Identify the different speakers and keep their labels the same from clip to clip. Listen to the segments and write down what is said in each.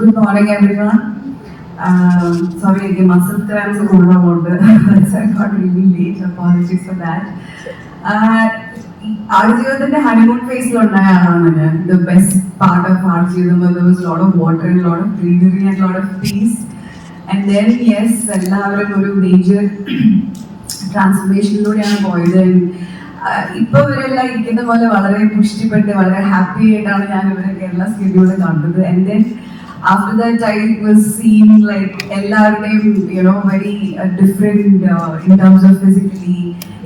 Speaker 1: Good morning everyone sorry എനിക്ക് muscle cramps ഉള്ളതുകൊണ്ട് late apologies for that ആടുജീവിതത്തിന്റെ honeymoon ഫേസിൽ ഉണ്ടായ ആളാണ് ഞാൻ. The best part of Aadujeevitham load of water and load of greenery and load of peace and then yes എല്ലാവരും ഒരു major ട്രാൻസ്ഫോർമേഷനിലൂടെയാണ് പോയത്. Uh, ഇപ്പൊ ഇവരെല്ലാം ഇരിക്കുന്ന പോലെ വളരെ പുഷ്ടിപ്പെട്ട് വളരെ ഹാപ്പി ആയിട്ടാണ് ഞാൻ ഇവരെ കേരള സ്റ്റുഡിയോയിൽ കണ്ടത്. And then after that I was scene like എല്ലാവരുടെയും you know very different in terms of physically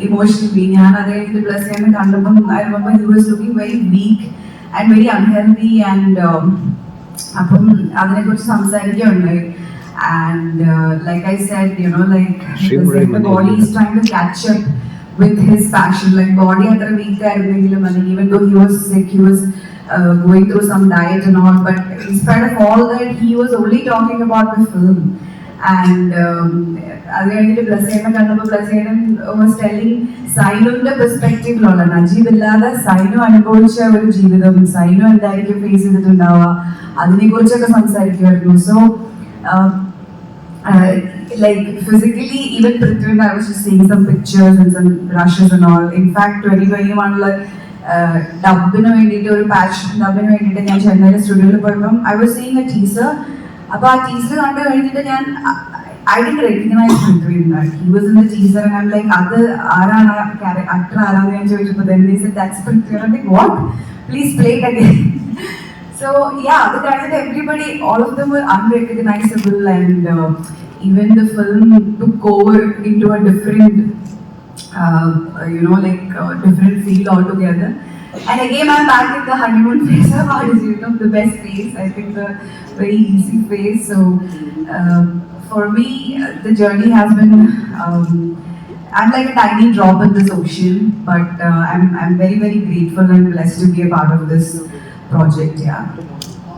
Speaker 1: emotionally ഞാൻ അദ്ദേഹത്തിന്റെ പ്ലസ് ചെയ്യാൻ കണ്ടപ്പോൾ I remember he was looking very weak and very unhealthy and അപ്പം അതിനെക്കുറിച്ച് സംസാരിക്കുകയുണ്ടായി and like I said you know like body is trying to catch up with his passion. Like body അത്ര weak ആയിരുന്നെങ്കിലും അല്ലെങ്കിൽ even though he was sick, he was uh, going through some diet and all. But in spite of all that, he was only talking about the film. And um, അത് കഴിഞ്ഞിട്ട് ബ്ലസേന കണ്ടപ്പോൾ ബ്ലസേനൻ was telling സൈനുവിന്റെ പെർസ്പെക്റ്റീവിലുള്ള Najeeb ഇല്ലാതെ സൈനു അനുഭവിച്ച ഒരു ജീവിതം സൈനു എന്തായിരിക്കും face ചെയ്തിട്ടുണ്ടാവുക അതിനെ കുറിച്ചൊക്കെ സംസാരിക്കുമായിരുന്നു so uh, like physically, even Prithvi, I was just seeing some pictures and some rushes and all. In fact, 2021 like ഡബിന് വേണ്ടിയിട്ട് ഒരു പാഷൻ ഡബിന് വേണ്ടിയിട്ട് ഞാൻ ചെന്നൈയിലെ സ്റ്റുഡിയോയിൽ പോയപ്പം I was seeing a teacher അപ്പോൾ ആ ടീച്ചർ കണ്ടു കഴിഞ്ഞിട്ട് ഞാൻ I did recognise he was in the teacher and I'm like അത് ആരാണ്? ആക്ടർ ആരാണ്? ഞാൻ ചോദിച്ചപ്പോൾ what please play again so yeah അത് കഴിഞ്ഞിട്ട് everybody all of them were unrecognisable and even the film took over into a different uh, a you know, like uh, different field altogether. And again, I'm back in the honeymoon phase of artist, you know, the best phase. I think the very easy phase. So uh, for me, the journey has been. Um, I'm like a tiny drop in this ocean, but uh, I'm I'm very very grateful and blessed to be a part of this project. Yeah.